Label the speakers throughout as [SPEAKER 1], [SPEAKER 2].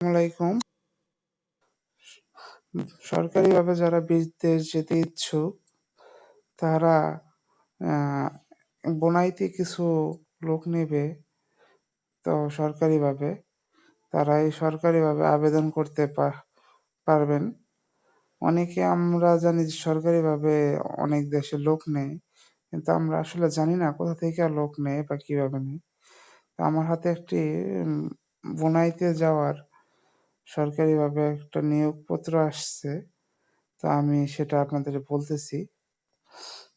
[SPEAKER 1] আলাইকুম সরকারিভাবে যারা বিদেশ যেতে ইচ্ছুক, তারা বনাইতে কিছু লোক নেবে, তো সরকারিভাবে তারা এই সরকারিভাবে আবেদন করতে পারবেন। অনেকে আমরা জানি যে সরকারিভাবে অনেক দেশে লোক নেয় কিন্তু আমরা আসলে জানি না কোথা থেকে লোক নেয় বা কীভাবে নেয়। আমার হাতে একটি বোনাইতে যাওয়ার সরকারিভাবে একটা নিয়োগপত্র আসছে। তো আমি সেটা আপনাদের বলতেছি।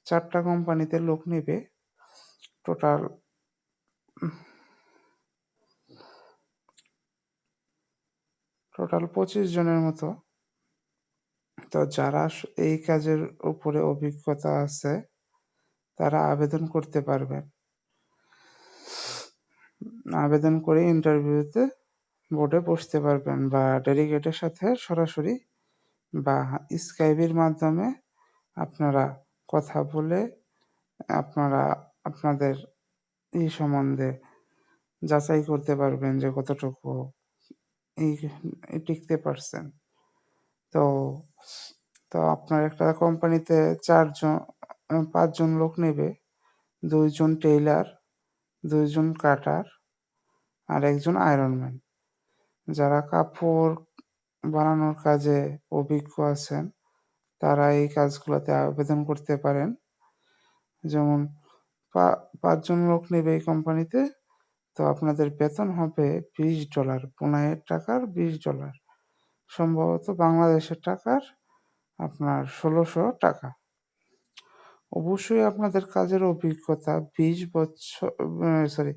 [SPEAKER 1] চারটা কোম্পানিতে লোক নেবে। টোটাল টোটাল পঁচিশ জনের মতো। তো যারা এই কাজের উপরে অভিজ্ঞতা আছে, তারা আবেদন করতে পারবেন। আবেদন করে ইন্টারভিউতে বোর্ডে বসতে পারবেন বা ডেলিগেটের সাথে সরাসরি বা স্কাইপের মাধ্যমে আপনারা কথা বলে আপনারা আপনাদের এই সম্বন্ধে যাচাই করতে পারবেন যে কতটুকু এই টিকতে পারছেন। তো তো আপনার একটা কোম্পানিতে চারজন, পাঁচজন লোক নেবে, দুইজন টেইলার দুইজন কাটার আর একজন আয়রনম্যান যারা কাপড় বানানোর কাজে অভিজ্ঞ আছেন, তারা এই কাজগুলোতে আবেদন করতে পারেন। যেমন পাঁচজন লোক নেবে এই কোম্পানিতে, তো আপনাদের বেতন হবে বিশ ডলার পনেরো টাকার বিশ ডলার। সম্ভবত বাংলাদেশের টাকার আপনার ষোলোশো টাকা। অবশ্যই আপনাদের কাজের অভিজ্ঞতা বিশ বছর সরি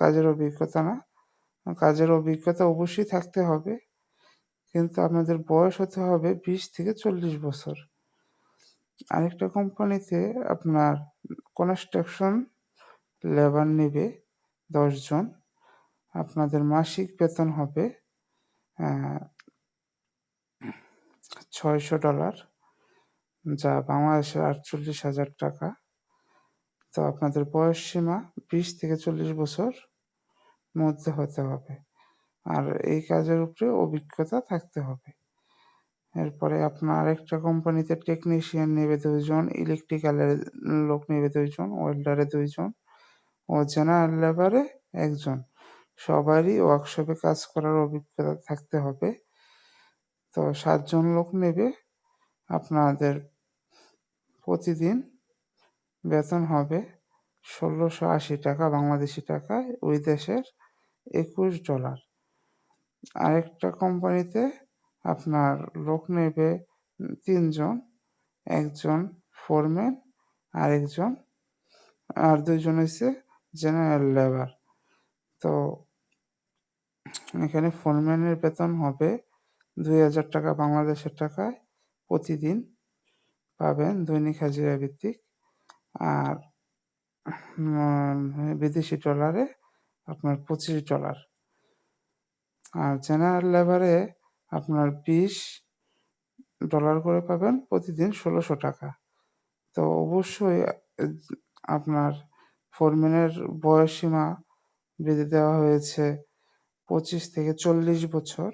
[SPEAKER 1] কাজের অভিজ্ঞতা না কাজের অভিজ্ঞতা অবশ্যই থাকতে হবে। কিন্তু আপনাদের বয়স হতে হবে বিশ থেকে চল্লিশ বছর। আরেকটা কোম্পানিতে আপনার কনস্ট্রাকশন লেবার নেবে দশজন আপনাদের মাসিক বেতন হবে ছয়শো ডলার, যা বাংলাদেশের আটচল্লিশ হাজার টাকা। তো আপনাদের বয়স সীমা বিশ থেকে চল্লিশ বছর। মধ্যে হতে হবে। আর এই কাজের উপরে অভিজ্ঞতা থাকতে হবে। এরপরে আপনার আরেকটা কোম্পানিতে টেকনিশিয়ান নেবে দুইজন ইলেকট্রিক্যালের লোক নেবে দুইজন ওয়েল্ডারে দুইজন, ও জেনারেল লেবারে একজন। সবারই ওয়ার্কশপে কাজ করার অভিজ্ঞতা থাকতে হবে। তো সাতজন লোক নেবে, আপনাদের প্রতিদিন বেতন হবে ষোলোশো আশি টাকা বাংলাদেশি টাকায়, ওই দেশের একুশ ডলার। আরেকটা কোম্পানিতে আপনার লোক নেবে তিনজন, একজন ফোরম্যান আর একজন আর দুইজন হচ্ছে জেনারেল লেবার তো এখানে ফোরম্যানের বেতন হবে দুই হাজার টাকা বাংলাদেশের টাকায় প্রতিদিন পাবেন দৈনিক হাজিরা ভিত্তিক। আর বিদেশি ডলারে আপনার পঁচিশ ডলার। আর জেনারেল লেবারে আপনার বিশ ডলার করে পাবেন প্রতিদিন ষোলোশো টাকা। তো অবশ্যই আপনার ফোরম্যানের বয়সসীমা বেঁধে দেওয়া হয়েছে পঁচিশ থেকে চল্লিশ বছর।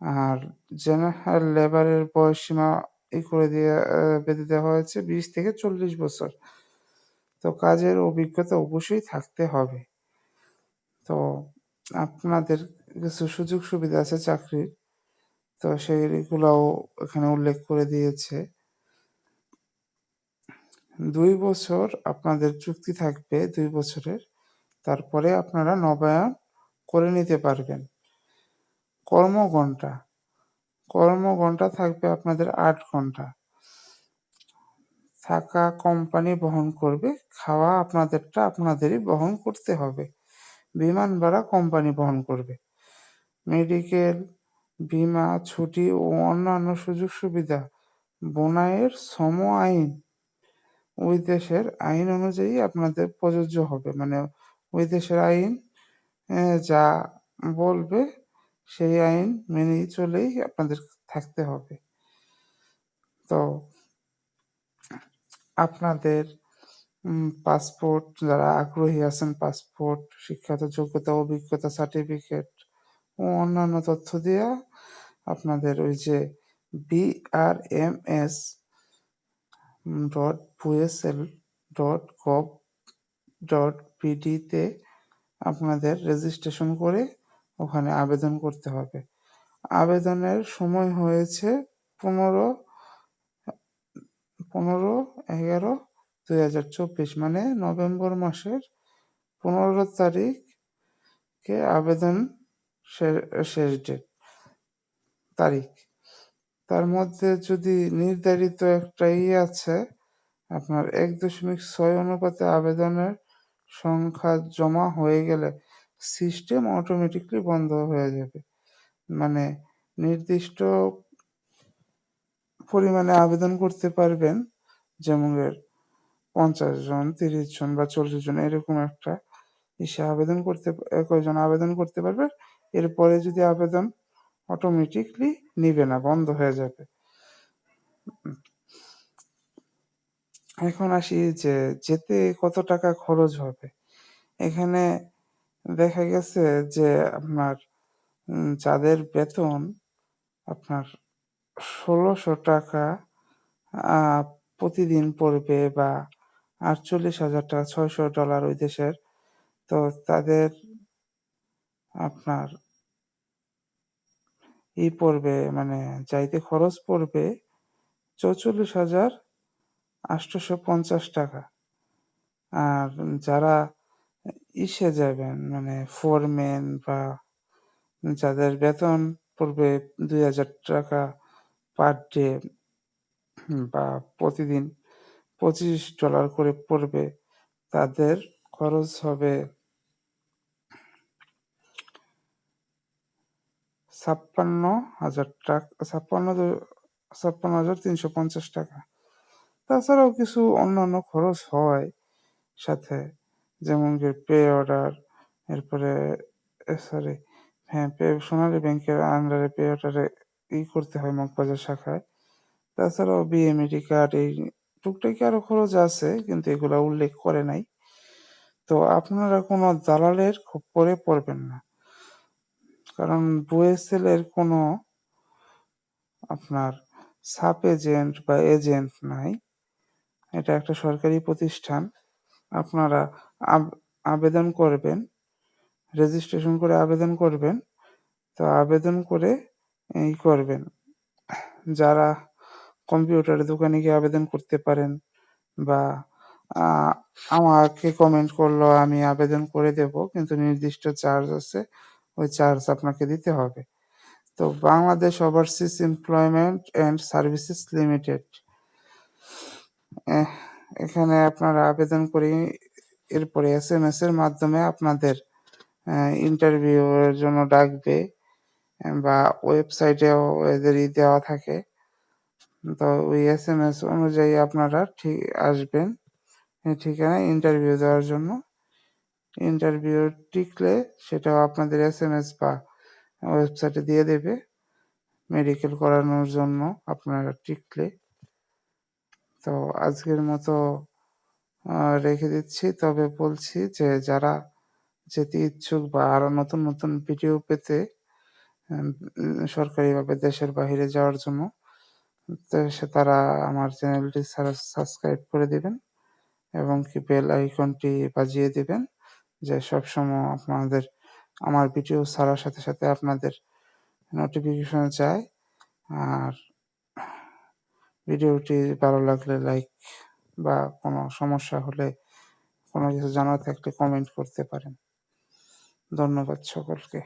[SPEAKER 1] আর জেনারেল লেবারের বয়সসীমা এই করে দিয়ে বেঁধে দেওয়া হয়েছে বিশ থেকে চল্লিশ বছর। তো কাজের অভিজ্ঞতা অবশ্যই থাকতে হবে। তো আপনাদের কিছু সুযোগ সুবিধা আছে চাকরির? তো সেইগুলোও এখানে উল্লেখ করে দিয়েছে। দুই বছর আপনাদের চুক্তি থাকবে দুই বছরের। তারপরে আপনারা নবায়ন করে নিতে পারবেন। কর্মঘণ্টা। কর্মঘণ্টা থাকবে আপনাদের আট ঘণ্টা থাকা কোম্পানি বহন করবে, খাওয়া আপনাদেরটা আপনাদেরই বহন করতে হবে। বিমান ভাড়া কোম্পানি বহন করবে। মেডিকেল, বীমা, ছুটি ও অন্যান্য সুযোগ সুবিধা। বোনাইয়ের সম আইন। ওই দেশের আইন অনুযায়ী আপনাদের প্রযোজ্য হবে। মানে ওই দেশের আইন যা বলবে, সেই আইন মেনেই চলেই আপনাদের থাকতে হবে। তো আপনাদের পাসপোর্ট যারা আগ্রহী আছেন পাসপোর্ট শিক্ষাগত যোগ্যতা, অভিজ্ঞতা সার্টিফিকেট ও অন্যান্য তথ্য দিয়ে আপনাদের ওই যে বিআরএমএস ডট ভুয়েসেল ডট গভ ডট পিডিতে আপনাদের রেজিস্ট্রেশন করে ওখানে আবেদন করতে হবে। আবেদনের সময় হয়েছে পনেরো পনেরো, এগারো দুই হাজার চব্বিশ মানে নভেম্বর মাসের পনেরো তারিখকে আবেদন শেষ ডেট তারিখ। তার মধ্যে যদি নির্ধারিত একটা ই আছে, আপনার এক দশমিক ছয় অনুপাতে আবেদনের সংখ্যা জমা হয়ে গেলে সিস্টেম অটোমেটিকলি বন্ধ হয়ে যাবে। মানে নির্দিষ্ট পরিমাণে আবেদন করতে পারবেন, যেমন পঞ্চাশ জন, তিরিশ জন বা চল্লিশ জন এরকম একটা এসে আবেদন করতে কয়জন আবেদন করতে পারবে? এরপরে যদি আবেদন অটোমেটিকলি নিবে না, বন্ধ হয়ে যাবে। এখন আসি যে যেতে কত টাকা খরচ হবে? এখানে দেখা গেছে যে আপনার যাদের বেতন আপনার ষোলোশো টাকা প্রতিদিন পড়বে বা আটচল্লিশ হাজার টাকা, ছয়শো ডলার ওই দেশের। তো তাদের আপনার ই পড়বে মানে যাইতে খরচ পড়বে চৌচল্লিশ হাজার আটশোশো পঞ্চাশ টাকা। আর যারা ইসে যাবেন মানে ফোরম্যান বা যাদের বেতন পড়বে দুই হাজার টাকা পার ডে বা প্রতিদিন পঁচিশ ডলার করে পড়বে। তাদের খরচ হবে ছাপ্পান্ন হাজার টাকা, ছাপ্পান্ন ছাপ্পান্ন হাজার তিনশো পঞ্চাশ টাকা। তাছাড়াও কিছু অন্যান্য খরচ হয় সাথে, যেমন কি পে অর্ডার এরপরে সরি হ্যাঁ পে, সোনালী ব্যাংকের আন্ডারে পে অর্ডারে ই করতে হয় মগবাজার শাখায়। তাছাড়াও বিএমইডি কার্ড এই টুকটাকি আরও খরচ আছে, কিন্তু এগুলো উল্লেখ করে নাই। তো আপনারা কোনো দালালের খপ্পরে পড়বেন না। কারণ বুয়েসেল এর কোনো আপনার সাব এজেন্ট বা এজেন্ট নাই। এটা একটা সরকারি প্রতিষ্ঠান। আপনারা আবেদন করবেন রেজিস্ট্রেশন করে আবেদন করবেন। তো আবেদন করে এই করবেন। যারা কম্পিউটারের দোকানে গিয়ে আবেদন করতে পারেন বা আমাকে কমেন্ট করল, আমি আবেদন করে দেব, কিন্তু নির্দিষ্ট চার্জ আছে, ওই চার্জ আপনাকে দিতে হবে। তো Bangladesh overseas employment and services limited এখানে আপনারা আবেদন করে এরপরে এস এম এস এর মাধ্যমে আপনাদের ইন্টারভিউ এর জন্য ডাকবে, বা ওয়েবসাইটেও এদেরই দেওয়া থাকে। তো ওই এস এম এস অনুযায়ী আপনারা ঠিক আসবেন ঠিকানায় ইন্টারভিউ দেওয়ার জন্য। ইন্টারভিউ টিকলে সেটাও আপনাদের এস এম এস বা ওয়েবসাইটে দিয়ে দেবে। মেডিকেল করানোর জন্য আপনারা টিকলে। তো আজকের মতো রেখে দিচ্ছি। তবে বলছি যে, যারা যেতে ইচ্ছুক বা আরও নতুন নতুন ভিডিও পেতে সরকারিভাবে দেশের বাহিরে যাওয়ার জন্য তারা আমার চ্যানেলটি সাবস্ক্রাইব করে দিবেন এবং কি বেল আইকনটি বাজিয়ে দিবেন যে সবসময় আপনাদের, আমার ভিডিও ছাড়ার সাথে সাথে আপনাদের নোটিফিকেশন যায়। আর ভিডিওটি ভালো লাগলে লাইক বা কোনো সমস্যা হলে কোনো কিছু জানার থাকলে কমেন্ট করতে পারেন। ধন্যবাদ সকলকে।